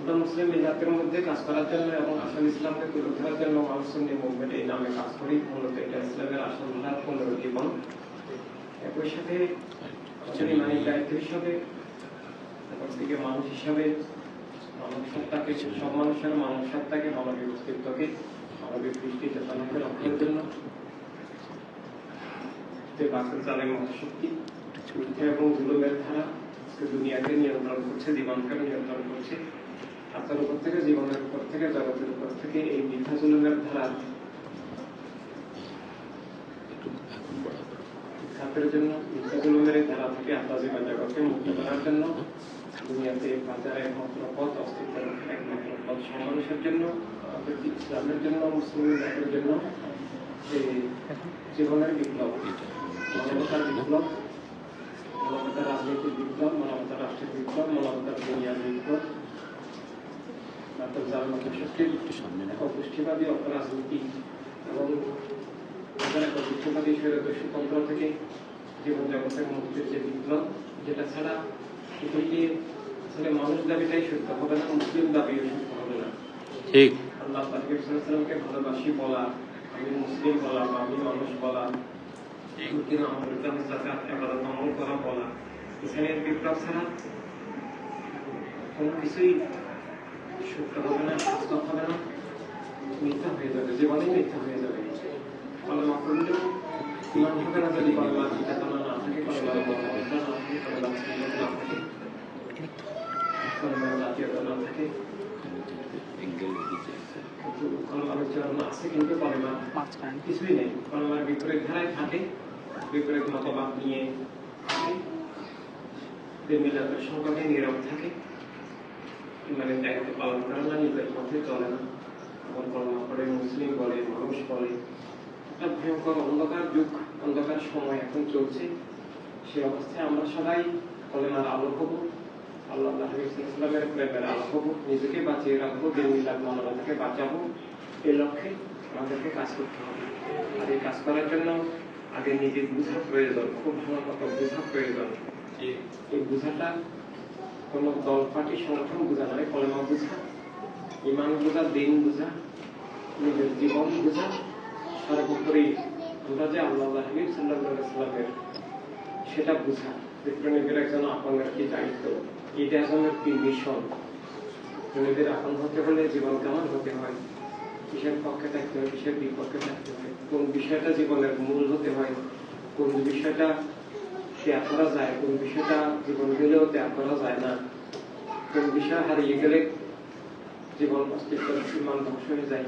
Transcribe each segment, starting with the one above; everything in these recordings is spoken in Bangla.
আমরা মুসলিম মিল্লাতের মধ্যে কাজ করার জন্য এবং আসল ইসলামকে তুলে ধরার জন্য মানুষের মুভমেন্ট এই নামে কাজ করি। মূলত এটা ইসলামের আসল ধারার পনেরো জীবন। একই সাথে ইমানি দায়িত্ব হিসাবে থেকে মানুষ হিসাবে মানব সত্তাকে, সব মানুষের মানব সত্তাকে মানবিক অস্তিত্বকে মানবিক দৃষ্টি চেতনাকে রক্ষার জন্য। বাসের চালের মহাশক্তি মিথ্যা এবং জুলুমের ধারা দুনিয়াকে নিয়ন্ত্রণ করছে, জীবনকে নিয়ন্ত্রণ করছে আত্মার উপর থেকে জীবনের উপর থেকে জগতের উপর থেকে এই মিথ্যা জুলুমের ধারা ছাত্রের জন্য মিথ্যা জুলুমের এই ধারা থেকে আত্মা জীবন জগৎকে মুক্ত করার জন্য দুনিয়াতে বাজারে একমাত্র পথ অস্তিত্বের একমাত্র পথ। সব মানুষের জন্য ইসলামের জন্য মুসলিম জাতির জন্য এই জীবনের বিপ্লব। মানবতার বিপ্লব মানবতার রাজনৈতিক বিপ্লব মানবতার রাষ্ট্রের বিপ্লব মানবতার দুনিয়ার বিপ্লব। তারপর যার এক পুষ্টিবাদী অপরাজনীতি এবং এক পুষ্টিবাদী স্বৈরতন্ত্র থেকে জীবন জগতের মুক্তির যে বিপ্লব যেটা ছাড়া পৃথিবীতে আসলে মানুষ দাবিটাই সত্য হবে না মুসলিম দাবিও সত্য হবে না ঠিক আল্লাহ সাল্লামকে ভালোবাসি বলা আমি মুসলিম বলা বা আমি মানুষ বলা কিন্তু আমার কাছে জাকাত ইবাদত আমল করা বলা এখানে বিপ্লব ছাড়া কোনো কিছুই সত্য হবে হয়ে যাবে জীবনেই মিথ্যা হয়ে যাবে কলমা করলেও ইমান যদি না থাকে মনোভাবনা না থাকে কলমা চিন্তা না থাকে কলমা জাতীয়তা না থাকে কলমার উচ্চারণ আছে কিন্তু কিছুই নেই কলমার বিপরীত ধারায় থাকে বিপরীত মতবাদ নিয়ে মিলাদের সংকটে নীরব থাকে মানে দায়িত্ব পালন করে না নিজের পথে চলে না। আবার কলমা করে মুসলিম বলে মানুষ বলে একটা ভয়ঙ্কর অন্ধকার যুগ অন্ধকার সময় এখন চলছে। সে অবস্থায় আমরা সবাই কলেমার আলো হব। আল্লাহ ইসলামের প্রেমের আলো হব। নিজেকে বাঁচিয়ে রাখব দিন মিলাদ মানবতাকে বাঁচাবো। এই লক্ষ্যে আমাদেরকে কাজ করতে হবে। আর এই কাজ করার জন্য আগে নিজে বুঝা প্রয়োজন খুব ভালো মতো বুঝা প্রয়োজন। এই বুঝাটা কোন দল, পার্টি, সংগঠন বোঝা নয় কলেমা বোঝা, ইমান বোঝা, দিন বোঝা, নিজের জীবন বোঝা, সর্বোপরি আমরা যে আল্লাহ হাবিব সাল্লাহ সেটা বোঝা। প্রেমিকের একজন আপনার কি দায়িত্ব? এটা এখন একটি মিশন প্রেমিকের আপন হতে হলে জীবন কেমন হতে হয়? কিসের পক্ষে থাকতে হয়, কিসের বিপক্ষে থাকতে হয়? কোন বিষয়টা জীবনের মূল হতে হয়? কোন বিষয়টা ত্যাগ করা যায়, কোন বিষয়টা জীবন গেলেও ত্যাগ করা যায় না। কোন বিষয় হারিয়ে গেলে জীবন অস্তিত্বের সীমান ধ্বংস হয়ে যায়।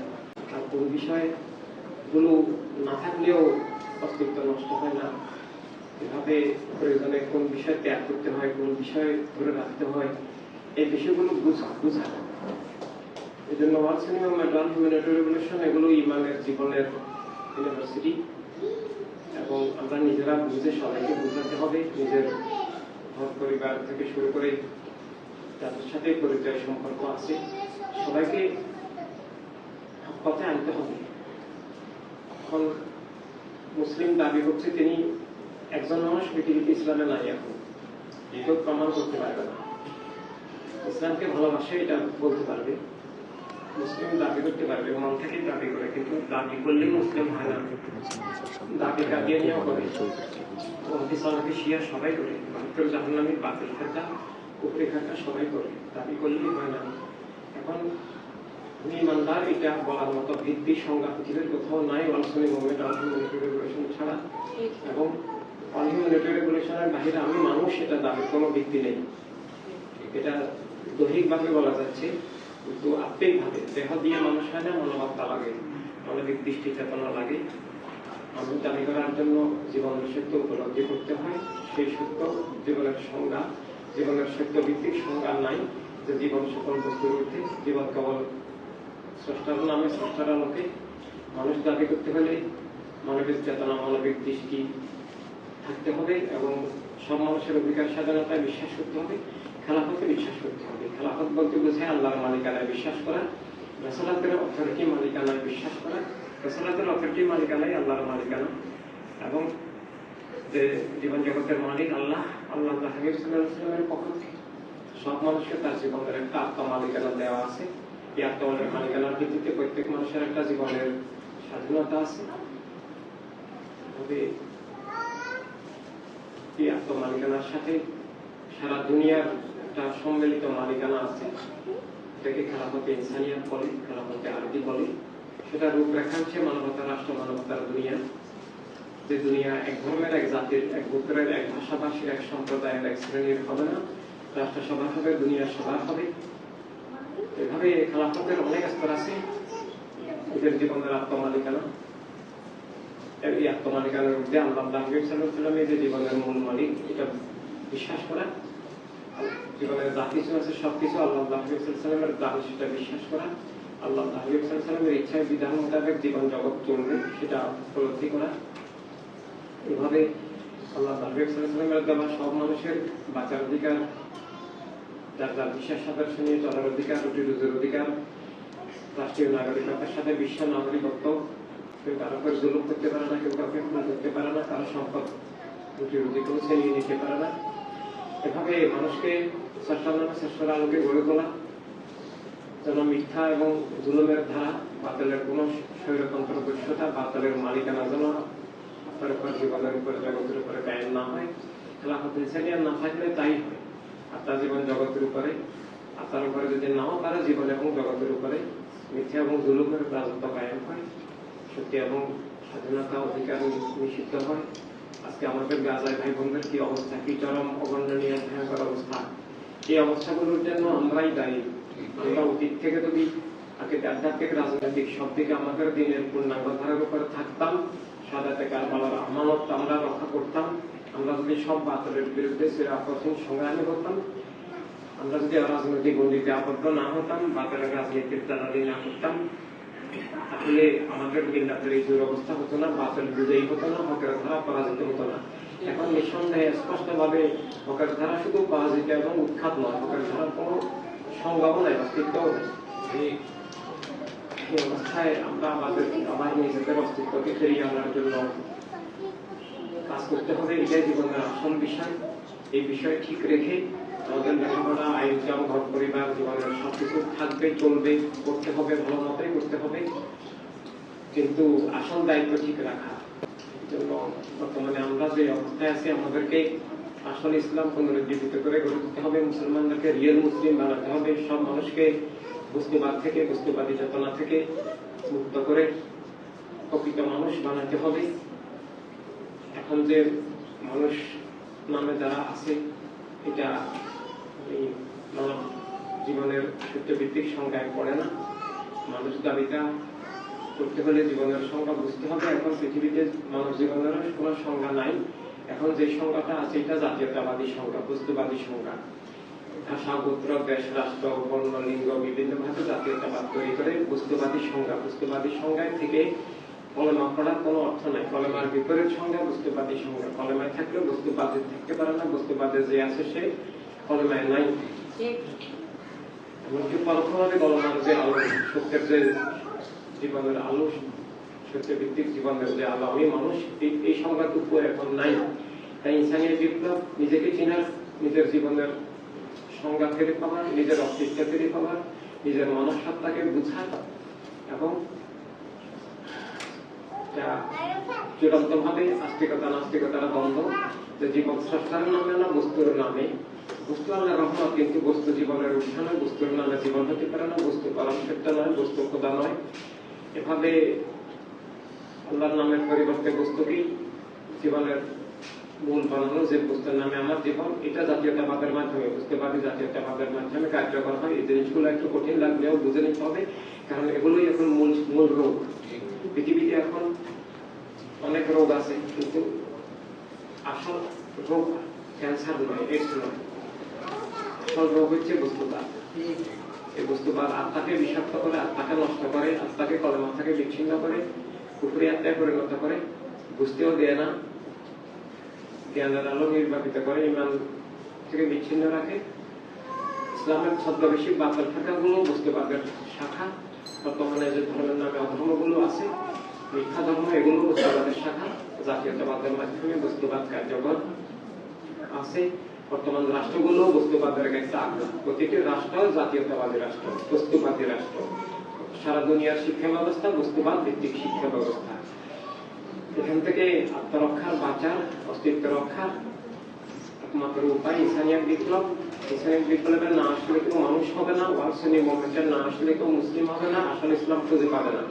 আর কোন বিষয়গুলো না থাকলেও অস্তিত্ব নষ্ট হয় না। এভাবে প্রয়োজনে কোন বিষয় ত্যাগ করতে হয়, কোন বিষয় ধরে রাখতে হয়, এই বিষয়গুলো বুঝা বুঝা। এই জন্য ওয়ার্সিনিয়াম মেডাল হিউম্যানিটি রেভলিউশন এগুলো ইমানের জীবনের ইউনিভার্সিটি এবং আমরা নিজেরা বুঝে সবাইকে বোঝাতে হবে, নিজের ঘর পরিবার থেকে শুরু করে যাদের সাথে পরিচয় সম্পর্ক আছে, সবাইকে পথে আনতে হবে। এখন মুসলিম দাবি হচ্ছে তিনি একজন মানুষ পৃথিবীতে ইসলামে নাই এখন কেউ প্রমাণ করতে পারবে না। ইসলামকে ভালোবাসে, এটা বলতে পারবে। মুসলিম দাবি করতে পারবে মন থেকেই দাবি করে, কিন্তু দাবি করলে মুসলিম হয় না। দাবি কাটিয়ে নেওয়া করে ইসলামকে শিয়া সবাই করে, মাত্র জাহান্নামী বাতিল খাতা, উপরে খাতা সবাই করে, দাবি করলেই হয় না। এখন ইমানদার, এটা বলার মতো ভিত্তি সংজ্ঞা পৃথিবীর কোথাও নাই, ওয়ালসনি মুভমেন্ট হিউম্যানিটি রেগুলেশন ছাড়া। এবং হিউম্যানিটি রেগুলেশনের বাহিরে আমি মানুষ এটা দাবির কোনো ভিত্তি নেই। এটা দৈহিকভাবে বলা যাচ্ছে। কিন্তু আত্মিকভাবে দেহ দিয়ে মানুষ হয় না, মনোভাবটা লাগে মানবিক দৃষ্টি, চেতনা লাগে। মানুষ দাবি করার জন্য জীবনের সত্য উপলব্ধি করতে হয়। সেই সত্য জীবনের সংজ্ঞা, জীবনের সত্য ভিত্তিক সংজ্ঞা নাই। যে জীবন সকল বস্তুর ঊর্ধ্বে, জীবন কেবল স্রষ্টার নামে স্রষ্টার আলোকে। মানুষ দাবি করতে হলে মানবিক চেতনা মানবিক দৃষ্টি থাকতে হবে এবং সব মানুষের অধিকার স্বাধীনতায় বিশ্বাস করতে হবে। খেলাফতে বিশ্বাস করতে হবে। খেলাফত বলতে বোঝায় আল্লাহর মালিকানায় বিশ্বাস করা, রসলাতের অথরিটি মালিকানায় বিশ্বাস করা, রসলাতের অথরিটি মালিকানায় আল্লাহর মালিকানা এবং যে জীবন জগতের মালিক আল্লাহ আল্লাহ হাবিব সাল্লামের পক্ষ থেকে। সব মানুষকে তার জীবনের একটা আত্মমালিকানা দেওয়া আছে। এই আত্মমালিকানার ভিত্তিতে প্রত্যেক মানুষের একটা জীবনের স্বাধীনতা আছে। তবে এই আত্মমালিকানার সাথে সারা দুনিয়ার একটা সম্মিলিত মালিকানা আছে। এটাকে খেলাফতে ইনসানিয়াত বলে খেলাফতে আরবি বলে। সেটা রূপরেখা হচ্ছে মানবতার, রাষ্ট্র মানবতার দুনিয়া। যে দুনিয়া এক ধর্মের, এক জাতির, এক গোত্রের, এক ভাষাভাষীর, এক সম্প্রদায়ের, এক শ্রেণির হবে না। রাষ্ট্রসভা হবে, দুনিয়ার সভা হবে। এভাবে খেলাফতের অনেক স্তর আছে। এদের জীবনের আত্মমালিকানা। এই আত্মমালিকানার মধ্যে আল্লাহ সাল্লাম যে জীবনের মূল মালিক। এটা বিশ্বাস করা। জীবনের যা আছে, সবকিছু আল্লাহ সাল্লামের সেটা বিশ্বাস করা। আল্লাহ সাল্লামের ইচ্ছায় বিধান মোতাবেক জীবন জগৎ চলবে, সেটা উপলব্ধি করা। এভাবে আল্লাহ সাল্লামের দেওয়া সব মানুষের বাঁচার অধিকার, যার যার বিশ্বাস আদর্শ নিয়ে চলার অধিকার, রুটি রুজির অধিকার, রাষ্ট্রীয় নাগরিকতার সাথে বিশ্ব নাগরিকত্ব। কেউ কারও উপর জুলুম করতে পারে না, কেউ কাউকে খুন করতে পারে না, কারও সম্পদ রুটি রুজি কোনো ছিনিয়ে নিতে পারে না। এভাবে মানুষকে নামে আলোকে গড়ে তোলা, যেন মিথ্যা এবং জুলুমের ধারা, বাতিলের কোন স্বৈরতন্ত্র দৃশ্যতা বাতিলের মালিকানা যেন আপনার উপর জীবনের উপরে, জগতের উপরে কায়েম না হয়, খেলাফত ইনসানিয়ার না থাকলে তাই হয়। আপনার জীবন জগতের উপরে, আপনার উপরে যদি নাও পারে জীবন এবং জগতের উপরে, মিথ্যা এবং জুলুমের রাজত্ব কায়েম হয়, সত্যি এবং স্বাধীনতা অধিকার নিষিদ্ধ হয়। আজকে আমাদের গাজায় ভাই বোনদের কি অবস্থা? কি চরম অবর্ণনীয় ভয়ঙ্কর অবস্থা? এই অবস্থাগুলোর জন্য আমরাই দায়ী। আমরা অতীত থেকে যদি আগে আধ্যাত্মিক রাজনৈতিক সব দিকে আমাদের দিনের পূর্ণাঙ্গ ধারার উপরে থাকতাম সাদাতে কারবালার আমানত আমরা রক্ষা করতাম আমরা যদি সব বাতলের বিরুদ্ধে সেরা কঠিন সংগ্রামী করতাম আমরা যদি রাজনৈতিক গণ্ডিতে আবদ্ধ না হতাম বাতলের রাজনীতির দালালি না করতাম তাহলে আমাদের বিল্লাতের এই দুরবস্থা হতো না বাতিল বুঝেই হতো না হকের ধারা পরাজিত হতো না। এখন নিঃসন্দেহে স্পষ্ট ভাবে হকের ধারা শুধু পরাজিত এবং উৎখাত নয় হকের ধারার কোনো সংজ্ঞাও নাই অস্তিত্বও এই- অবস্থায় আমরা আমাদের আবার নিজেদের অস্তিত্বকে ফিরিয়ে আনার জন্য কাজ করতে হবে, এটাই জীবনের আসল বিষয়। এই বিষয় ঠিক রেখে আমাদের লেখাপড়া কাম, ঘর পরিবার, জীবনের সবকিছু থাকবে, চলবে, করতে হবে, ভালো মতোই করতে হবে। কিন্তু আসল দায়িত্ব ঠিক রাখা। বর্তমানে আমরা যে অবস্থায় আছি, আমাদেরকে আসল ইসলাম পুনরুজ্জীবিত করে গড়ে তুলতে হবে। মুসলমানদেরকে রিয়েল মুসলিম বানাতে হবে। সব মানুষকে বস্তুবাদ থেকে বস্তুবাদী চেতনা থেকে মুক্ত করে প্রকৃত মানুষ বানাতে হবে। এখন যে মানুষ নামে যারা আছে, এটা এই মানব জীবনের সত্যভিত্তিক সংজ্ঞায় পড়ে না। মানুষ দাবিটা করতে হলে জীবনের সংজ্ঞা বুঝতে হবে। এখন পৃথিবীতে মানব জীবনের কোনো সংজ্ঞা নাই। এখন যে সংজ্ঞাটা আছে, এটা জাতীয়তাবাদী সংজ্ঞা, বস্তুবাদী সংজ্ঞা। ভাষা, গোত্র, দেশ, রাষ্ট্র, বর্ণ, লিঙ্গ বিভিন্ন ভাবে জাতীয়তাবাদ তৈরি করে বস্তুবাদী সংজ্ঞা। বস্তুবাদী সংজ্ঞায় থেকে কলমা পড়ার কোনো অর্থ নাই। কলমার বিপরীত সংজ্ঞা বস্তুবাদী সংজ্ঞা। কলমায় থাকলে বস্তুবাদী থাকতে পারে না। বস্তুবাদে যে আছে সে কলমায় নাই এমনকি পরোক্ষভাবে কলমার যে আলো, সত্যের যে জীবনের আলো সত্য ভিত্তিক জীবনের যে আলো, আমি মানুষ, এই- সংজ্ঞাটুকু এখন নাই। তাই ইনসানিয়া বিপ্লব নিজেকে চিনার, নিজের জীবনের সংজ্ঞা ফিরে পাওয়ার, নিজের অস্তিত্ব ফিরে পাওয়ার, নিজের মনসত্তাকে বুঝার এবং যা চূড়ান্ত ভাবে আস্তিকতা, নাস্তিকতার দ্বন্দ্ব যে জীবন স্রষ্টার নামে না, বস্তুর নামে বস্তু আল্লাহ রহমত কিন্তু বস্তু জীবনের উঠা নয় বস্তুর নামে জীবন হতে পারে না, বস্তু পরমসত্য নয়, বস্তু খোদা নয়। এভাবে আল্লাহর নামের পরিবর্তে বস্তুকেই জীবনের মূল বানানো, যে বস্তুর নামে আমার জীবন, এটা জাতীয়তাবাদের মাধ্যমে, বস্তুবাদী জাতীয়তাবাদের মাধ্যমে কার্যকর হয়। এই জিনিসগুলো একটু কঠিন লাগলেও বুঝে নিতে হবে, কারণ এগুলোই এখন মূল মূল রোগ। পৃথিবীতে এখন অনেক রোগ আছে, কিন্তু আসল রোগ ক্যান্সার নয় এইডস নয়। রোগ হচ্ছে বস্তুবাদ এই বস্তুবাদ আত্মাকে বিষাক্ত করে, আত্মাকে নষ্ট করে, আত্মাকে কলমা থেকে বিচ্ছিন্ন করে, পুকুরে আত্মায় পরিণত করে, বুঝতেও দেয় না, জ্ঞানের আলো নির্বাপিত করে, ইমান থেকে বিচ্ছিন্ন রাখে। ইসলামের ছদ্মবেশী বাতিল থাকাগুলো বস্তুবাদের শাখা, বর্তমানে যে ধর্মের নামে অধর্মগুলো আছে, মিথ্যা ধর্ম, এগুলো বস্তুবাদের শাখা, জাতীয়তাবাদের মাধ্যমে বস্তুবাদ কার্যকর আছে। বর্তমান রাষ্ট্রগুলো বস্তুবাদের কাছে আগ্রহ। প্রতিটি রাষ্ট্র জাতীয়তাবাদী রাষ্ট্র, বস্তুবাদী রাষ্ট্র। সারা দুনিয়ার শিক্ষা ব্যবস্থা বস্তুবাদ ভিত্তিক শিক্ষা ব্যবস্থা এখান থেকে আত্মরক্ষার বাঁচার, অস্তিত্ব রক্ষার একমাত্র উপায় ইসানিয়ার বিপ্লব। ইসানিয়ার বিপ্লবের না আসলে কেউ মানুষ হবে না ওয়ালসনি মুভমেন্টের না আসলে কেউ মুসলিম হবে না, আসলে ইসলাম খুঁজে পাবে না।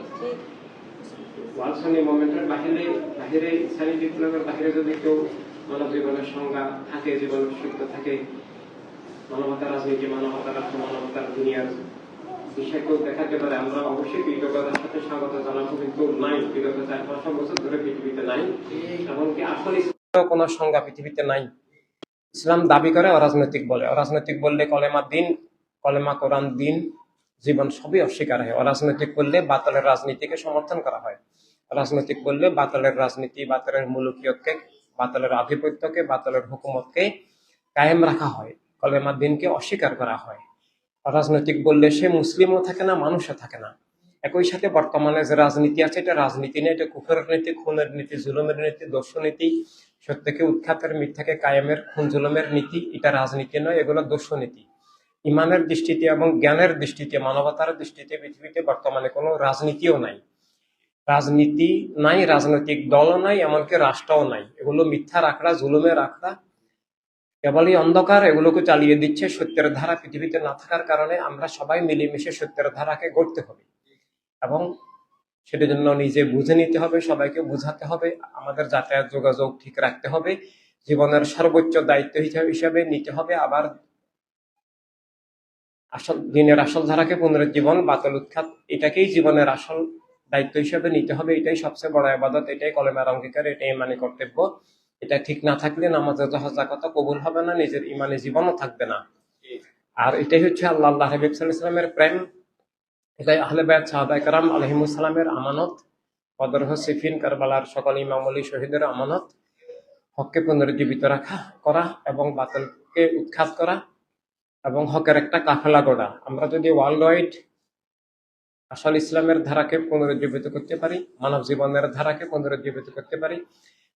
ওয়ালসনি মুভমেন্টের বাহিরে বাহিরে ইসলামী বিপ্লবের বাহিরে যদি কেউ মানব জীবনের সংজ্ঞা থাকে, জীবনের সত্য থাকে। মানবতার রাজনীতি, মানবতার রাষ্ট্র মানবতার দুনিয়ার বিষয় কেউ দেখাতে পারে। আমরা অবশ্যই কৃতজ্ঞতার সাথে স্বাগত জানাব, কিন্তু নাই বিগত চার পাঁচশো বছর ধরে পৃথিবীতে নাই, এমনকি আসলে কোনো সংজ্ঞা পৃথিবীতে নাই। ইসলাম দাবি করে অরাজনৈতিক বলে। অরাজনৈতিক বললে কলেমা দিন, কলেমা কোরআন দিন, জীবন সবই অস্বীকার হয়। অরাজনৈতিক করলে বাতলের রাজনীতিকে সমর্থন করা হয়। রাজনৈতিক বললে বাতলের রাজনীতি, বাতলের মুলুকিয়তকে বাতলের আধিপত্যকে, বাতালের হুকুমতকে কায়েম রাখা হয়, কলেমা দিনকে অস্বীকার করা হয়। রাজনৈতিক বললে সে মুসলিমও থাকে না, মানুষও থাকে না। একই সাথে বর্তমানে যে রাজনীতি আছে, এটা রাজনীতি নেই এটা কুফরের নীতি, খুনের নীতি, জুলুমের নীতি দস্যু নীতি, সত্যকে উৎখাতের, মিথ্যাকে কায়েমের, খুন জুলুমের নীতি, এটা রাজনীতি নয়, এগুলো দস্যু নীতি। ইমানের দৃষ্টিতে এবং জ্ঞানের দৃষ্টিতে, মানবতার দৃষ্টিতে পৃথিবীতে বর্তমানে কোনো রাজনীতিও নাই। রাজনীতি নাই, রাজনৈতিক দলও নাই, এমনকি রাষ্ট্রও নাই। এগুলো মিথ্যার আখড়া জুলুমের আখড়া কেবলই অন্ধকার, এগুলোকে চালিয়ে দিচ্ছে সত্যের ধারা। পৃথিবীতে না থাকার কারণে আমরা সবাই মিলেমিশে সত্যের ধারাকে গড়তে হবে। এবং সেটার জন্য নিজে বুঝে নিতে হবে, সবাইকে বুঝাতে হবে, আমাদের যাতায়াত যোগাযোগ ঠিক রাখতে হবে, জীবনের সর্বোচ্চ দায়িত্ব হিসাবে নিতে হবে, আবার আসল দিনের আসল ধারাকে পুনরুজ্জীবন, বাতল উৎখাত, এটাকেই জীবনের আসল দায়িত্ব হিসাবে নিতে হবে, এটাই সবচেয়ে বড় আবাদত, এটাই কলেমার অঙ্গীকার, এটাই মানে কর্তব্য। এটা ঠিক না থাকলে নামাজের হজা কথা কবুল হবে না, নিজের ইমানে জীবনও থাকবে না। আর এটাই হচ্ছে আল্লাহ আল্লাহ হাবিব সাল্লামের প্রেম। এটাই আহলে বায়াত কারাম আলহিমুসালামের আমানত বদর সিফিন, কারবালার সকল ইমামলি শহীদের আমানত। হককে পুনরুজ্জীবিত রাখা, করা এবং বাতিলকে উৎখাত করা এবং হকের একটা কাফেলা গড়া। আমরা যদি ওয়ার্ল্ড ওয়াইড আসল ইসলামের ধারাকে পুনরুজ্জীবিত করতে পারি, মানব জীবনের ধারাকে পুনরুজ্জীবিত করতে পারি,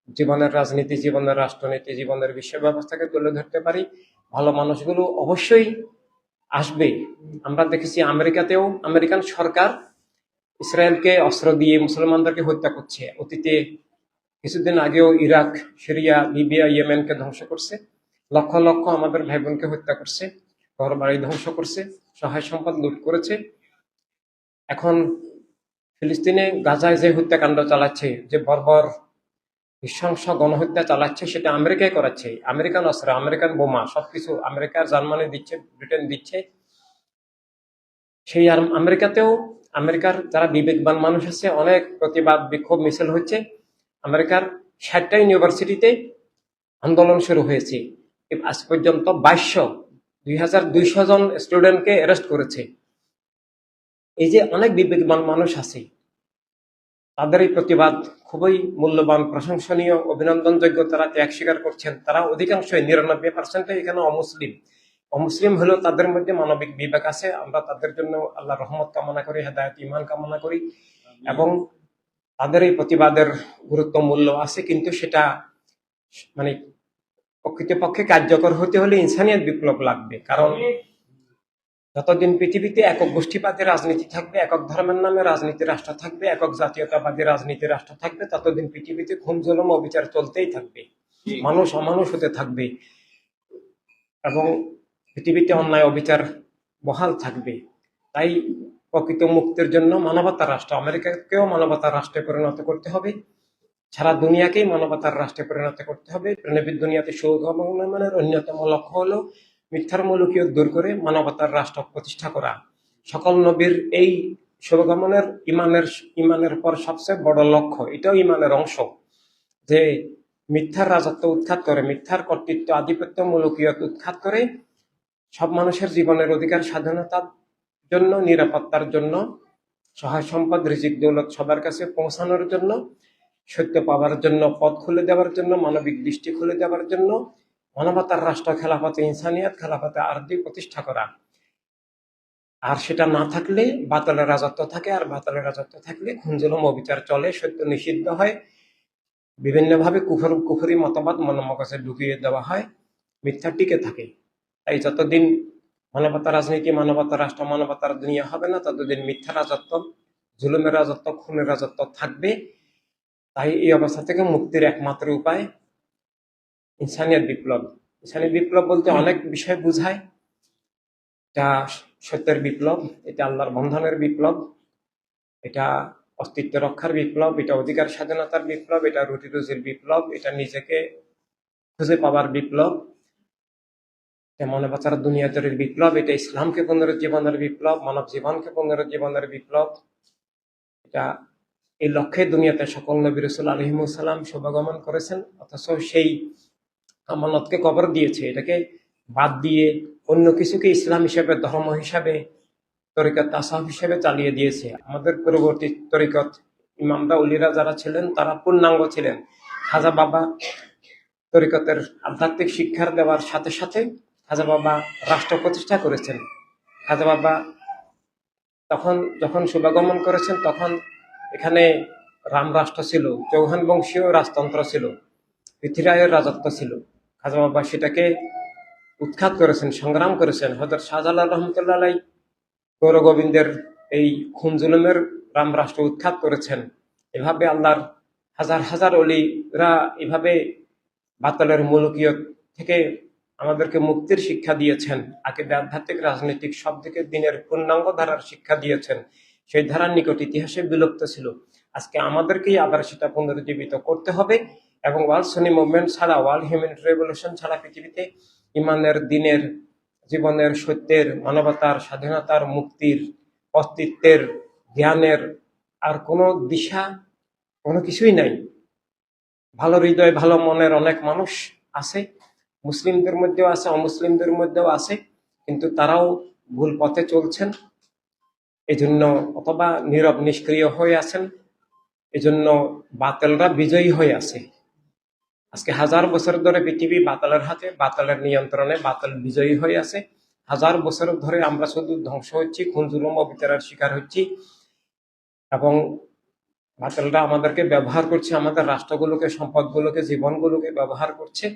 জীবনের রাজনীতি, জীবনের রাষ্ট্রনীতি, জীবনের বিশ্ব ব্যবস্থাকে তুলে ধরতে পারি। ভালো মানুষগুলো অবশ্যই আসবে। আমরা দেখেছি আমেরিকাতেও আমেরিকান সরকার ইসরায়েলকে অস্ত্র দিয়ে মুসলমানদেরকে হত্যা করছে। অতীতে কিছুদিন আগেও ইরাক, সিরিয়া, লিবিয়া, ইয়েমেনকে ধ্বংস করছে। লক্ষ লক্ষ আমাদের ভাই বোনকে হত্যা করছে ঘর বাড়ি ধ্বংস করছে, সহায় সম্পদ লুট করেছে। এখন ফিলিস্তিনে গাজায় যে হত্যাকাণ্ড চালাচ্ছে, যে বর্বর নৃশংস গণহত্যা চালাচ্ছে, সেটা আমেরিকায় করাচ্ছে। আমেরিকান অস্ত্র, আমেরিকান বোমা, সবকিছু আমেরিকার জার্মানি দিচ্ছে, ব্রিটেন দিচ্ছে। সেই আমেরিকাতেও আমেরিকার যারা বিবেকবান মানুষ আছে, অনেক প্রতিবাদ, বিক্ষোভ, মিছিল হচ্ছে। আমেরিকার ষাটটা ইউনিভার্সিটিতে আন্দোলন শুরু হয়েছে। আজ পর্যন্ত বাইশশো, দুই হাজার দুইশো জন স্টুডেন্টকে অ্যারেস্ট করেছে। এই যে অনেক বিবেকবান মানুষ আছে তাদের এই প্রতিবাদ খুবই মূল্যবান প্রশংসনীয় অভিনন্দনযোগ্য তারা ত্যাগ স্বীকার করছেন তারা। অধিকাংশই নিরানব্বই পার্সেন্ট এখানে অমুসলিম। অমুসলিম হলেও তাদের মধ্যে মানবিক বিবেক আছে। আমরা তাদের জন্য আল্লাহ রহমত কামনা করি হেদায়ত ইমান কামনা করি এবং তাদের এই প্রতিবাদের গুরুত্ব মূল্য আছে। কিন্তু সেটা মানে প্রকৃতপক্ষে কার্যকর হতে হলে ইনসানিয়াত বিপ্লব লাগবে। কারণ যতদিন পৃথিবীতে একক গোষ্ঠীবাদী রাজনীতি থাকবে একক ধর্মের নামে রাজনীতি রাষ্ট্র থাকবে একক জাতীয়তাবাদী রাজনীতি রাষ্ট্র থাকবে ততদিন পৃথিবীতে খুন জলম অবিচার চলতেই থাকবে। মানুষ অমানুষ হতে থাকবে এবং পৃথিবীতে অন্যায় অবিচার বহাল থাকবে। তাই প্রকৃত মুক্তির জন্য মানবতার রাষ্ট্র আমেরিকাকেও মানবতার রাষ্ট্রে পরিণত করতে হবে। সারা দুনিয়াকেই মানবতার রাষ্ট্রে পরিণত করতে হবে। প্রেণবিদ দুনিয়াতে সৌগমনের অন্যতম লক্ষ্য হলো মিথ্যার মূলকীয় দূর করে মানবতার রাষ্ট্র প্রতিষ্ঠা করা। সকল নবীর এই শুভগমনের ইমানের ইমানের পর সবচেয়ে বড় লক্ষ্য, এটাও ইমানের অংশ, যে মিথ্যার রাজত্ব উৎখাত করে, মিথ্যার কর্তৃত্ব, আধিপত্য মূলকীয়ত উৎখাত করে সব মানুষের জীবনের অধিকার, স্বাধীনতার জন্য, নিরাপত্তার জন্য, সহায় সম্পদ, রিজিক, দৌলত সবার কাছে পৌঁছানোর জন্য, সত্য পাওয়ার জন্য, পথ খুলে দেওয়ার জন্য, মানবিক দৃষ্টি খুলে দেওয়ার জন্য মানবতার রাষ্ট্র, খেলাফতে ইনসানিয়াত, খেলাফতে আরদি প্রতিষ্ঠা করা। আর সেটা না থাকলে বাতলের রাজত্ব থাকে, আর বাতলের রাজত্ব থাকলে খুঞ্জলম অবিচার চলে, সত্য নিষিদ্ধ হয়। বিভিন্নভাবে কুফর, কুফরি মতবাদ মনমগজে ঢুকিয়ে দেওয়া হয়, মিথ্যা টিকে থাকে। তাই যতদিন মানবতা রাজনীতি মানবতা রাষ্ট্র, মানবতার দুনিয়া হবে না, ততদিন মিথ্যা রাজত্ব, জুলুমের রাজত্ব, খুনের রাজত্ব থাকবে। তাই এই অবস্থা থেকে মুক্তির একমাত্র উপায় ইনসানিয়ত বিপ্লব। ইনসানিয়ত বিপ্লব বলতে অনেক বিষয় বোঝায়। এটা সত্যের বিপ্লব, এটা আল্লাহর বন্ধনের বিপ্লব, এটা অস্তিত্ব রক্ষার বিপ্লব, এটা অধিকার স্বাধীনতার বিপ্লব, এটা রুটি রুজির বিপ্লব, এটা নিজেকে খুঁজে পাবার বিপ্লব, এটা মনে বাঁচার দুনিয়া তৈরির বিপ্লব, এটা ইসলামকে পুনরুজ্জীবনের বিপ্লব, মানব জীবনকে পুনরুজ্জীবনের বিপ্লব, এটা এই লক্ষ্যে দুনিয়াতে সকল নবী রসুল আলহিমুসাল্লাম শুভাগমন করেছেন, অথচ সেই আমানতকে কবর দিয়েছে, এটাকে বাদ দিয়ে অন্য কিছুকে ইসলাম হিসেবে, ধর্ম হিসাবে, তরিকত তাসাহ হিসেবে চালিয়ে দিয়েছে। আমাদের পূর্ববর্তী তরিকত ইমামরা উলিরা যারা ছিলেন, তারা পূর্ণাঙ্গ ছিলেন। খাজা বাবা তরিকতের আধ্যাত্মিক শিক্ষার দেওয়ার সাথে সাথে খাজা বাবা রাষ্ট্র প্রতিষ্ঠা করেছেন। খাজা বাবা তখন যখন শুভাগমন করেছেন, তখন এখানে রাম রাষ্ট্র ছিল, চৌহান বংশীয় রাজতন্ত্র ছিল পৃথিবীরায়ের রাজত্ব ছিল। খাজা বাবা সেটাকে উৎখাত করেছেন, সংগ্রাম করেছেন। হজরত শাহজালাল রহমতুল্লাহ গৌর গোবিন্দের এই খুন জুলুমের রাম রাষ্ট্র উৎখাত করেছেন। এভাবে আল্লাহর হাজার হাজার অলিরা এভাবে বাতালের মুলুকিয়ত থেকে আমাদেরকে মুক্তির শিক্ষা দিয়েছেন, আকিদে আধ্যাত্মিক, রাজনৈতিক সব দিকে দিনের পূর্ণাঙ্গ ধারার শিক্ষা দিয়েছেন। সেই ধারার নিকট ইতিহাসে বিলুপ্ত ছিল। আজকে আমাদেরকেই আবার সেটা পুনরুজ্জীবিত করতে হবে। এবং ওয়ার্ল্ড সনি মুভমেন্ট ছাড়া ওয়ার্ল্ড হিউম্যান রেভলিউশন ছাড়া পৃথিবীতে ইমানের, দিনের, জীবনের, সত্যের, মানবতার, স্বাধীনতার, মুক্তির, অস্তিত্বের, জ্ঞানের আর কোনো দিশা কোনো কিছুই নাই। ভালো হৃদয়, ভালো মনের অনেক মানুষ আছে, মুসলিমদের মধ্যেও আছে, অমুসলিমদের মধ্যেও আছে, কিন্তু তারাও ভুল পথে চলছেন। এজন্য অথবা নীরব নিষ্ক্রিয় হয়ে আছেন, এজন্য বাতেলরা বিজয়ী হয়ে আছে। আজকে হাজার বছর ধরে পৃথিবী বাতালের হাতে, বাতালের নিয়ন্ত্রণে, বাতাল বিজয়ী হয়ে আছে। হাজার বছর ধরে আমরা শুধু ধ্বংস হচ্ছি খুনজুলুম অবিচারের শিকার হচ্ছি। এবং বাতালরা আমাদেরকে ব্যবহার করছে, আমাদের রাষ্ট্রগুলোকে, সম্পদগুলোকে, জীবনগুলোকে ব্যবহার করছে।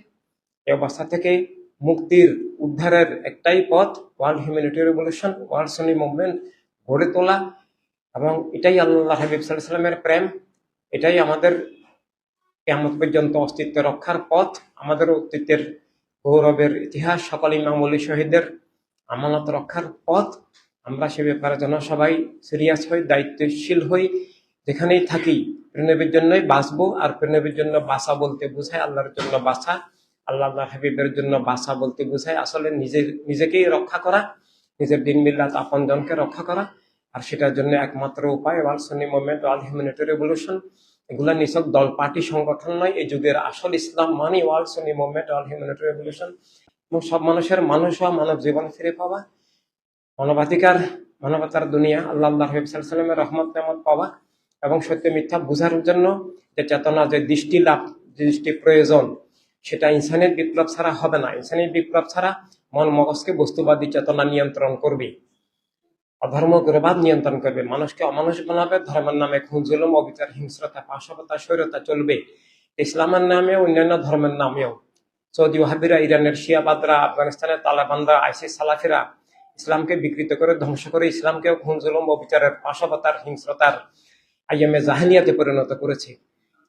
এই অবস্থা থেকে মুক্তির উদ্ধারের একটাই পথ world humanity revolution world Sunni movement গড়ে তোলা। এবং এটাই আল্লাহ হাবিব সাল্লাহ সাল্লামের প্রেম, এটাই আমাদের কেমন পর্যন্ত অস্তিত্ব রক্ষার পথ আমাদের অস্তিত্বের গৌরবের ইতিহাস, সকল ইমামুলি শহীদের আমানত রক্ষার পথ। আমরা সে ব্যাপারে যেন সবাই সিরিয়াস হই, দায়িত্বশীল হই, যেখানেই থাকি, প্রেরণের জন্যই বাঁচবো আর প্রেরণের জন্য বাসা বলতে বোঝায়, আল্লাহর জন্য বাঁচা, আল্লাহ আল্লাহ হাবিবের জন্য বাসা বলতে বোঝায়। আসলে নিজের, নিজেকেই রক্ষা করা, নিজের দিন মিল্লাত আপন জনকে রক্ষা করা, আর সেটার জন্য একমাত্র উপায় world Sunni movement world humanity revolution. এগুলা নিছক দল পার্টি সংগঠন নয়, এই যুগের আসল ইসলাম মানি, world Sunni movement all humanity revolution. এবং সব মানুষের মানুষ হওয়া, মানব জীবন ফিরে পাওয়া, মানবাধিকার, মানবতার দুনিয়া, আল্লাহ আল্লাহ হাবিব সাল্লামের রহমত, নেমত পাওয়া এবং সত্য মিথ্যা বোঝার জন্য যে চেতনা, যে দৃষ্টি লাভ, যে দৃষ্টি প্রয়োজন, সেটা ইনসানের বিপ্লব ছাড়া হবে না। ইনসানের বিপ্লব ছাড়া মন মগজকে বস্তুবাদী চেতনা নিয়ন্ত্রণ করবে। অধর্ম গৃহবাদ নিয়ন্ত্রণ করবে। মানুষকে অমানুষ বানাবে, ধর্মের নামে খুন, জুলুম, অবিচার, হিংস্রতা পাশবতা স্বৈরতা চলবে। ইসলামের নামে, অন্যান্য ধর্মের নামেও। সৌদি ওয়াহাবিরা, ইরানের শিয়াবাদরা আফগানিস্তানের তালেবানরা, আইসিস সালাফিরা ইসলামকে বিকৃত করে ধ্বংস করে ইসলামকেও খুন, জুলুম, অবিচারের পাশবতার হিংস্রতার আইএমএ জাহানিয়াতে পরিণত করেছে।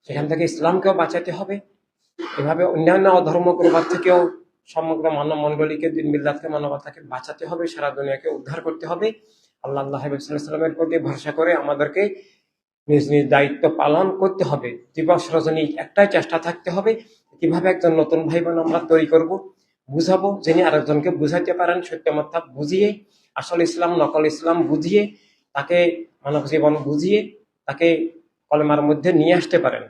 সেখান থেকে ইসলামকেও বাঁচাতে হবে। এভাবে অন্যান্য অধর্ম করবার থেকেও সমগ্র মানব মন্ডলীকে দিন মিল্লাতকে মানবতাকে বাঁচাতে হবে, সারা দুনিয়াকে উদ্ধার করতে হবে। আল্লাহ আল্লাহ সাল্লামের প্রতি ভরসা করে আমাদেরকে নিজ নিজ দায়িত্ব পালন করতে হবে। দিবস রজনী একটাই চেষ্টা থাকতে হবে, কীভাবে একজন নতুন ভাই বোন আমরা তৈরি করব, বুঝাবো, যিনি আরেকজনকে বুঝাইতে পারেন, সত্য মধ্যা বুঝিয়ে, আসল ইসলাম, নকল ইসলাম বুঝিয়ে, তাকে মানব জীবন বুঝিয়ে, তাকে কলেমার মধ্যে নিয়ে আসতে পারেন।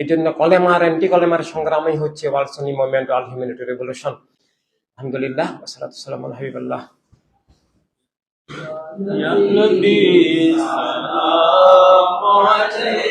এই জন্য কলেমার অ্যান্টি কলেমার সংগ্রামই হচ্ছে world Sunni movement world humanity revolution আলহামদুলিল্লাহ ওসালাতাম হাবিবাল্লাহ يا نبي سلام عليك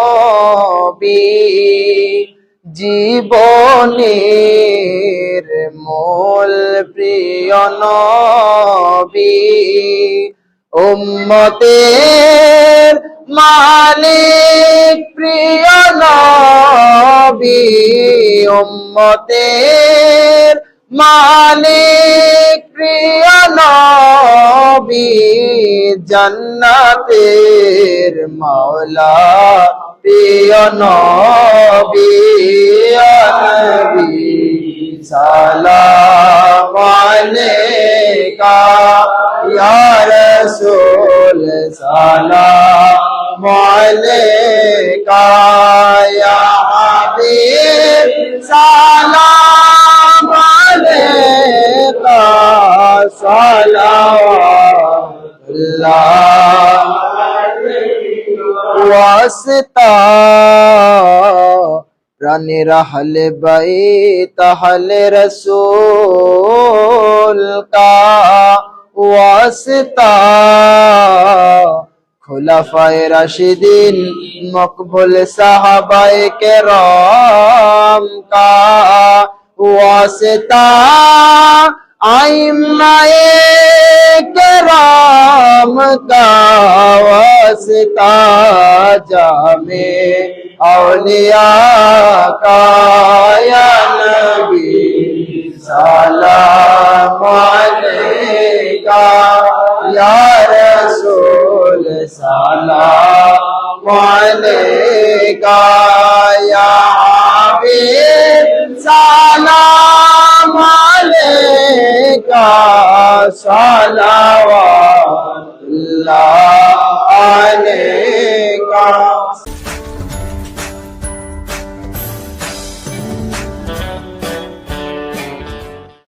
নবী জীবনের মোল প্রিয় নবী। উম্মতের মালিক প্রিয় নবী। উম্মতের মালিক প্রিয় নবী। জান্নাতের মাওলা প্রিয় নবী নবী সালাম আলাইকা ইয়া রাসূল সালাম আলাইকা। ওয়াসতা প্রাণের আহলে বাই তাহলে রসুল কা ওয়াসতা খোলাফায় রাশিদিন মকবুল সাহাবায়ে কেরাম কা ওয়াসতা আইমায়ে কেরাম কা जा में औलिया का या नबी, सलाम अलैका। या रसूल, सलाम अलैका। या हबीब, सलाम अलैका। सलावा اللہ آنے کا